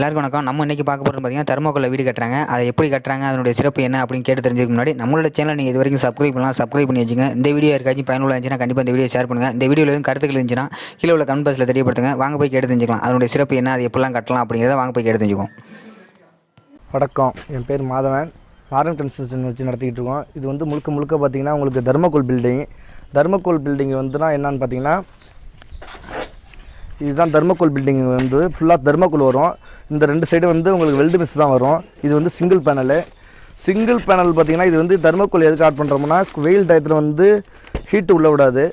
எல்லாருக்கும் வணக்கம். நம்ம இன்னைக்கு பார்க்க போகிறது பார்த்தீங்கன்னா தெர்மோக்கோலில் வீடு கட்டுறாங்க. அதை எப்படி கட்டுறாங்க? அதனுடைய சிறப்பு என்ன அப்படின்னு கேட்டு தெரிஞ்சுக்க முன்னாடி நம்மளோட சேனல் நீங்கள் இது வரைக்கும் சப்ஸ்கிரைப் பண்ணலாம். சப்ஸ்கிரைப் பண்ணி வச்சுங்க. இந்த வீடியோ யாருக்காச்சும் பயனுள்ள இருந்துச்சுன்னா கண்டிப்பாக இந்த வீடியோ ஷேர் பண்ணுங்கள் இந்த வீடியோவில் கருத்துக்கள் இருந்துச்சுன்னா கீழே உள்ள கமெண்ட் பாக்ஸில் தெரியப்படுத்துங்க. வாங்க போய் கேட்டு தெரிஞ்சுக்கலாம். அதனுடைய சிறப்பு என்ன? அது எப்படிலாம் கட்டலாம் அப்படிங்கிறத வாங்க போய் கேட்டு தெரிஞ்சுக்கோம் வணக்கம். என் பேர் மாதவன். மாடர்ன் கன்ஸ்ட்ரக்ஷன் வச்சு நடத்திக்கிட்டு இருக்கோம். இது வந்து முழுக்க முழுக்க பார்த்தீங்கன்னா உங்களுக்கு தர்மக்கோல் பில்டிங் தர்மக்கோல் பில்டிங் வந்துனா என்னன்னு பார்த்தீங்கன்னா இதுதான் தர்மக்கோல் பில்டிங் வந்து ஃபுல்லாக தர்மக்கோல் வரும். இந்த ரெண்டு சைடு வந்து உங்களுக்கு வெல்டு மிஸ் தான் வரும். இது வந்து சிங்கிள் பேனலு சிங்கிள் பேனல் பார்த்தீங்கன்னா இது வந்து தர்மக்கோல் எதுக்கு ஆட் பண்ணுறோம்னா வெயில் டயத்தில் வந்து ஹீட்டு உள்ள விடாது.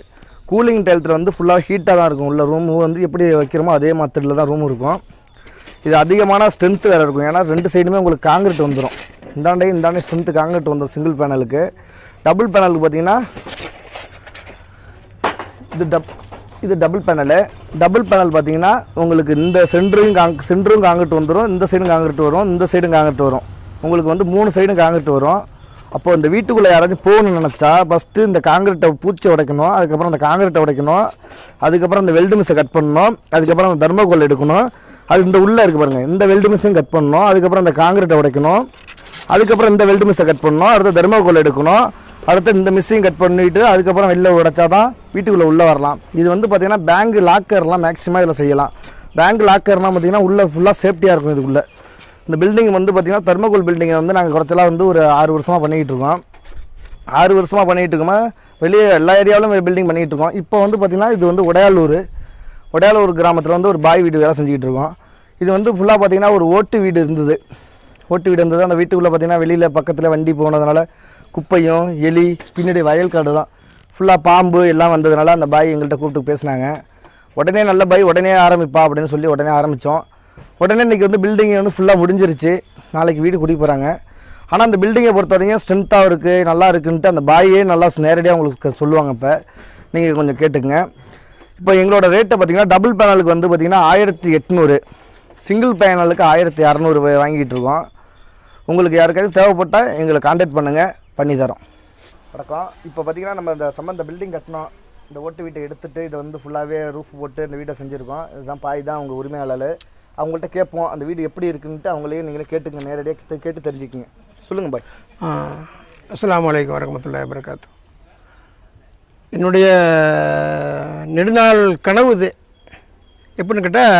கூலிங் டயத்தில் வந்து ஃபுல்லாக ஹீட்டாக தான் இருக்கும். உள்ள ரூம் வந்து எப்படி வைக்கிறோமோ அதே மெத்தடில் தான் ரூம் இருக்கும். இது அதிகமான ஸ்ட்ரென்த்து வேறு இருக்கும். ஏன்னா ரெண்டு சைடுமே உங்களுக்கு காங்கிரீட் வந்துடும் இந்தாண்டே இந்தாண்டே ஸ்ட்ரென்த்து காங்கிரீட் வந்துடும் சிங்கிள் பேனலுக்கு டபுள் பேனலுக்கு பார்த்தீங்கன்னா இது டப் இது டபுள் பேனலு டபுள் பேனல் பார்த்தீங்கன்னா உங்களுக்கு இந்த சென்டரும் காங் சென்டரும் காங்கிட்டு வந்துடும் இந்த சைடும் காங்கிட்டு வரும் இந்த சைடும் காங்கிட்டு வரும். உங்களுக்கு வந்து மூணு சைடும் காங்கிட்டு வரும். அப்போ இந்த வீட்டுக்குள்ளே யாராச்சும் போகணும்னு நினச்சா ஃபஸ்ட்டு இந்த காங்கிரீட்டை பூச்சி உடைக்கணும் அதுக்கப்புறம் அந்த காங்கிரீட்டை உடைக்கணும் அதுக்கப்புறம் இந்த வெல்டு மிஸ்ஸை கட் பண்ணணும் அதுக்கப்புறம் அந்த தர்மகோல் எடுக்கணும். அது இந்த உள்ளே இருக்குது பாருங்கள் இந்த வெல்டு மிஸ்ஸையும் கட் பண்ணணும் அதுக்கப்புறம் அந்த காங்கிரீட்டை உடைக்கணும் அதுக்கப்புறம் இந்த வெல்டு மிஸ்ஸை கட் பண்ணணும் அடுத்த தர்மகோல் எடுக்கணும். அடுத்து இந்த மிஸ்ஸையும் கட் பண்ணிவிட்டு அதுக்கப்புறம் வெளில உடைச்சா தான் வீட்டுக்குள்ளே உள்ளே வரலாம். இது வந்து பார்த்திங்கன்னா பேங்க் லாக்கர்லாம் மேக்ஸிமம் இதில் செய்யலாம். பேங்க் லாக்கர்னால் பார்த்திங்கன்னா உள்ளே ஃபுல்லாக சேஃப்டியாக இருக்கும் இதுக்குள்ளே. இந்த பில்டிங் வந்து பார்த்திங்கன்னா தர்மகோல் பில்டிங்கை வந்து நாங்கள் குறைச்சலாக வந்து ஒரு ஆறு வருஷமாக பண்ணிக்கிட்டு இருக்கோம். ஆறு வருஷமாக பண்ணிகிட்டு இருக்கோமா? வெளியே எல்லா ஏரியாவிலும் பில்டிங் பண்ணிகிட்டு இருக்கோம். இப்போ வந்து பார்த்திங்கன்னா இது வந்து உடையாலூர். உடையாலூர் கிராமத்தில் வந்து ஒரு பாய் வீடு வேலை செஞ்சுக்கிட்டு இருக்கோம். இது வந்து ஃபுல்லாக பார்த்திங்கன்னா ஒரு ஓட்டு வீடு இருந்தது. ஓட்டு வீடு இருந்தது. அந்த வீட்டுக்குள்ளே பார்த்தீங்கன்னா வெளியில் பக்கத்தில் வண்டி போனதுனால குப்பையும் எலி பின்னாடி வயல் காடு தான். ஃபுல்லாக பாம்பு எல்லாம் வந்ததுனால அந்த பாய் எங்கள்கிட்ட கூப்பிட்டு பேசினாங்க. உடனே நல்ல பாய் உடனே ஆரம்பிப்பா அப்படின்னு சொல்லி உடனே ஆரம்பித்தோம் உடனே இன்றைக்கி வந்து பில்டிங் வந்து ஃபுல்லாக முடிஞ்சிருச்சு. நாளைக்கு வீடு குடி போகிறாங்க ஆனால் அந்த பில்டிங்கை பொறுத்த வரைக்கும் ஸ்ட்ரென்த்தாக இருக்குது நல்லா இருக்குன்ட்டு அந்த பாயே நல்லா நேரடியாக உங்களுக்கு சொல்லுவாங்க இப்போ. நீங்கள் கொஞ்சம் கேட்டுக்கங்க. இப்போ எங்களோட ரேட்டை பார்த்தீங்கன்னா டபுள் பேனலுக்கு வந்து பார்த்திங்கன்னா ஆயிரத்தி எட்நூறு. சிங்கிள் பேனலுக்கு ஆயிரத்தி இரநூறு வாங்கிட்டு இருக்கோம். உங்களுக்கு யாருக்காவது தேவைப்பட்டால் எங்களை காண்டாக்ட் பண்ணுங்கள் பண்ணி தரோம். வணக்கம். இப்போ பார்த்தீங்கன்னா நம்ம இந்த சம்மந்த பில்டிங் கட்டினோம். இந்த ஓட்டு வீட்டை எடுத்துட்டு இதை வந்து ஃபுல்லாகவே ரூஃப் போட்டு இந்த வீட்டை செஞ்சுருக்கோம். இதுதான் பாய் தான் அவங்க உரிமையாளர். அவங்கள்ட்ட கேட்போம் அந்த வீடு எப்படி இருக்குன்ட்டு அவங்களே நீங்களே கேட்டுங்க நேரடியாக கேட்டு தெரிஞ்சுக்கிங்க. சொல்லுங்கள் பாய். அஸ்ஸலாமு அலைக்கும் வரமத்துல்லாஹி வரகாத்து என்னுடைய நெடுநாள் கனவு இது. எப்படின்னு கேட்டால்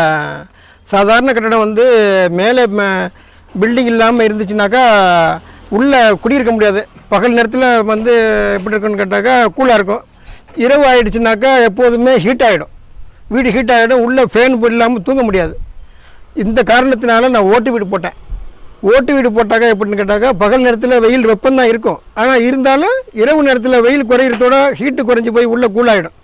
சாதாரண கட்டடம் வந்து மேலே பில்டிங் இல்லாமல் இருந்துச்சுனாக்கா உள்ளே குடியிருக்க முடியாது. பகல் நேரத்தில் வந்து எப்படி இருக்குன்னு கேட்டாக்கா கூலாக இருக்கும். இரவு ஆகிடுச்சுனாக்கா எப்போதுமே ஹீட் ஆகிடும் வீடு ஹீட் ஆகிடும் உள்ளே ஃபேன் இல்லாமல் தூங்க முடியாது. இந்த காரணத்தினால நான் ஓட்டு வீடு போட்டேன். ஓட்டு வீடு போட்டாக்கா எப்படின்னு கேட்டாக்கா பகல் நேரத்தில் வெயில் வெப்பம் தான் இருக்கும். ஆனால் இருந்தாலும் இரவு நேரத்தில் வெயில் குறையிறதோட ஹீட்டு குறைஞ்சி போய் உள்ளே கூலாகிடும்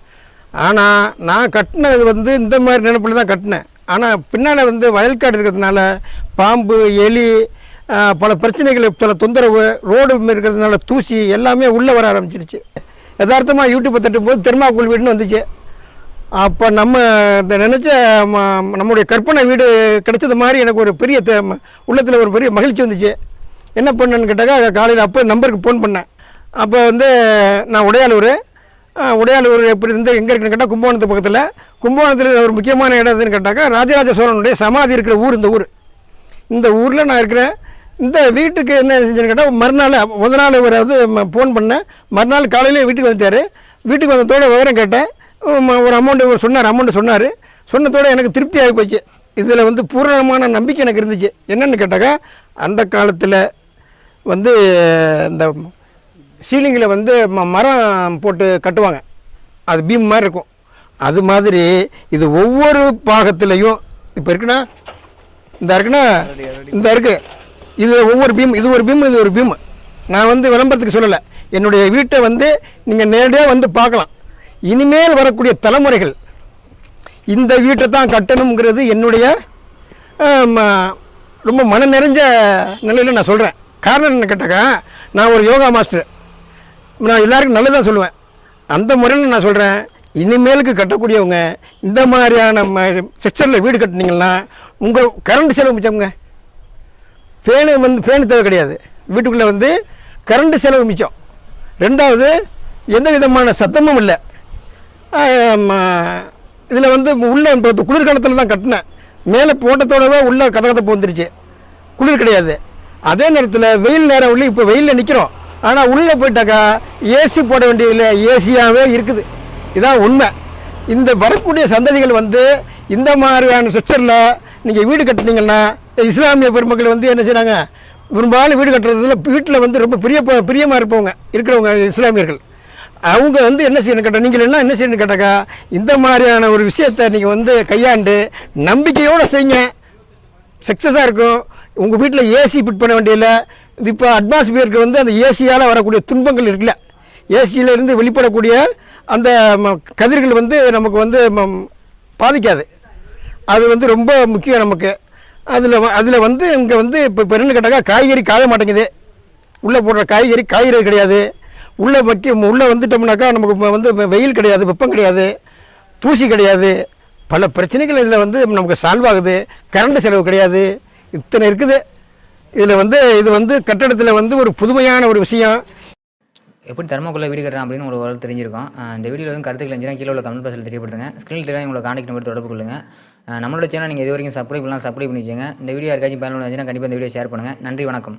ஆனால் நான் கட்டினது வந்து இந்த மாதிரி நினைப்பில் தான் கட்டினேன். ஆனால் பின்னால் வந்து வயல்காடு இருக்கிறதுனால பாம்பு எலி பல பிரச்சனைகள் பல தொந்தரவு ரோடு இருக்கிறதுனால தூசி எல்லாமே உள்ளே வர ஆரம்பிச்சிருச்சு. யதார்த்தமாக யூடியூப்பை தட்டும்போது தெர்மாக்கோல் வீடுன்னு வந்துச்சு. அப்போ நம்ம நினச்ச ம- நம்முடைய கற்பனை வீடு கிடைச்சது மாதிரி எனக்கு ஒரு பெரிய உள்ளத்தில் ஒரு பெரிய மகிழ்ச்சி வந்துச்சு. என்ன பண்ணேன்னு கேட்டாக்கா காலையில் அப்போ நம்பருக்கு ஃபோன் பண்ணேன். அப்போ வந்து நான் உடையாலூர் உடையாளூர் எப்படி இருந்து எங்கே இருக்குன்னு கேட்டால் கும்பகோணத்து பக்கத்தில். கும்பகோணத்தில் ஒரு முக்கியமான இடம் எதுன்னு கேட்டாக்கா ராஜராஜ சோழனுடைய சமாதி இருக்கிற ஊர் இந்த ஊர். இந்த ஊரில் நான் இருக்கிறேன். இந்த வீட்டுக்கு என்ன செஞ்சேன்னு கேட்டால் மறுநாள் முதல் நாள் இவர் வந்து ஃபோன் பண்ணேன். மறுநாள் காலையிலே வீட்டுக்கு வந்துட்டார். வீட்டுக்கு வந்ததோட விவரம் கேட்டேன். ஒரு அமௌண்ட்டு இவர் சொன்னார் அமௌண்ட்டு சொன்னார். சொன்னதோடு எனக்கு திருப்தி ஆகி போச்சு. இதில் வந்து பூரணமான நம்பிக்கை எனக்கு இருந்துச்சு. என்னென்னு கேட்டாக்கா அந்த காலத்தில் வந்து இந்த சீலிங்கில் வந்து ம- மரம் போட்டு கட்டுவாங்க. அது பீம் மாதிரி இருக்கும். அது மாதிரி இது ஒவ்வொரு பாகத்துலேயும் இப்போ இருக்குன்னா இந்த இருக்குன்னா இந்த இருக்கு. இது ஒவ்வொரு பீம் இது ஒரு பீம் இது ஒரு பீம். நான் வந்து விளம்பரத்துக்கு சொல்லலை. என்னுடைய வீட்டை வந்து நீங்கள் நேரடியாக வந்து பார்க்கலாம். இனிமேல் வரக்கூடிய தலைமுறைகள் இந்த வீட்டை தான் கட்டணுங்கிறது என்னுடைய ரொம்ப மன நிறைஞ்ச நிலையில் நான் சொல்கிறேன் காரணம் என்ன கேட்டாக்கா நான் ஒரு யோகா மாஸ்டர். நான் எல்லாருக்கும் தான் சொல்லுவேன். அந்த முறையில் நான் சொல்கிறேன் இனிமேலுக்கு கட்டக்கூடியவங்க இந்த மாதிரியான செக்ஷனில் வீடு கட்டினீங்கன்னா உங்கள் கரண்ட் செலவு மிச்சம்ங்க. ஃபேனு வந்து ஃபேனு தேவை கிடையாது. வீட்டுக்குள்ளே வந்து கரண்ட் செலவு மிச்சம். ரெண்டாவது எந்த விதமான சத்தமும் இல்லை. இதில் வந்து உள்ளே இப்போ குளிர்காலத்தில் தான் கட்டினேன். மேலே போட்டத்தோடவே உள்ளே கதகதப்பு வந்துருச்சு. குளிர் கிடையாது. அதே நேரத்தில் வெயில் நேரம் உள்ளே இப்போ வெயிலில் நிற்கிறோம் ஆனால் உள்ளே போயிட்டாக்கா ஏசி போட வேண்டியதில்லை. ஏசியாகவே இருக்குது. இதான் உண்மை. இந்த வரக்கூடிய சந்ததிகள் வந்து இந்த மாதிரியான ஸ்ட்ரக்சரில் நீங்கள் வீடு கட்டினீங்கன்னா இஸ்லாமிய பெருமக்கள் வந்து என்ன செய்கிறாங்க பெரும்பாலும் வீடு கட்டுறதுல வீட்டில் வந்து ரொம்ப பிரிய பிரியமாக இருப்பவங்க இருக்கிறவங்க இஸ்லாமியர்கள். அவங்க வந்து என்ன செய்யணும் கேட்டால் நீங்கள் எல்லாம் என்ன செய்யணும் கேட்டாக்கா இந்த மாதிரியான ஒரு விஷயத்தை நீங்கள் வந்து கையாண்டு நம்பிக்கையோடு செய்யுங்க. சக்ஸஸாக இருக்கும். உங்கள் வீட்டில் ஏசி ஃபிட் பண்ண வேண்டியதில்லை. இப்போ அட்மாஸ்பியருக்கு வந்து அந்த ஏசியால் வரக்கூடிய துன்பங்கள் இருக்குல்ல. ஏசியில் இருந்து வெளிப்படக்கூடிய அந்த ம- கதிர்கள் வந்து நமக்கு வந்து ம- பாதிக்காது. அது வந்து ரொம்ப முக்கியம் நமக்கு. அதில் அதில் வந்து இங்கே வந்து இப்போ இப்போ என்னென்னு கேட்டாக்கா காய்கறி காய மாட்டேங்குது. உள்ளே போடுற காய்கறி காய்கறி கிடையாது. உள்ளே வைக்க உள்ளே வந்துட்டோம்னாக்கா நமக்கு வந்து வெயில் கிடையாது வெப்பம் கிடையாது தூசி கிடையாது. பல பிரச்சனைகள் இதில் வந்து நமக்கு சால்வ் ஆகுது. கரண்ட் செலவு கிடையாது. இத்தனை இருக்குது. இதில் வந்து இது வந்து கட்டடத்தில் வந்து ஒரு புதுமையான ஒரு விஷயம். எப்படி தர்மக்குள்ள வீடு கட்டுறேன் அப்படின்னு உங்களுக்கு ஓரளவு தெரிஞ்சிருக்கோம். இந்த வீடியோ வந்து கருத்துக்கள் இருந்துச்சுன்னா கீழே உள்ள கமெண்ட் பாக்ஸில் தெரியப்படுத்துங்க. ஸ்க்ரீனில் தெரியாத உங்களை காண்டாக்ட் நம்பர் தொடர்பு கொள்ளுங்க. நம்மளோட சேனல் நீங்கள் இது வரைக்கும் சப்ஸ்கிரைப் பண்ணலாம் சப்ஸ்கிரைப் பண்ணி இந்த வீடியோ யாருக்காச்சும் பயனுள்ள இருந்துச்சுன்னா கண்டிப்பாக இந்த வீடியோ ஷேர் பண்ணுங்கள் நன்றி வணக்கம்.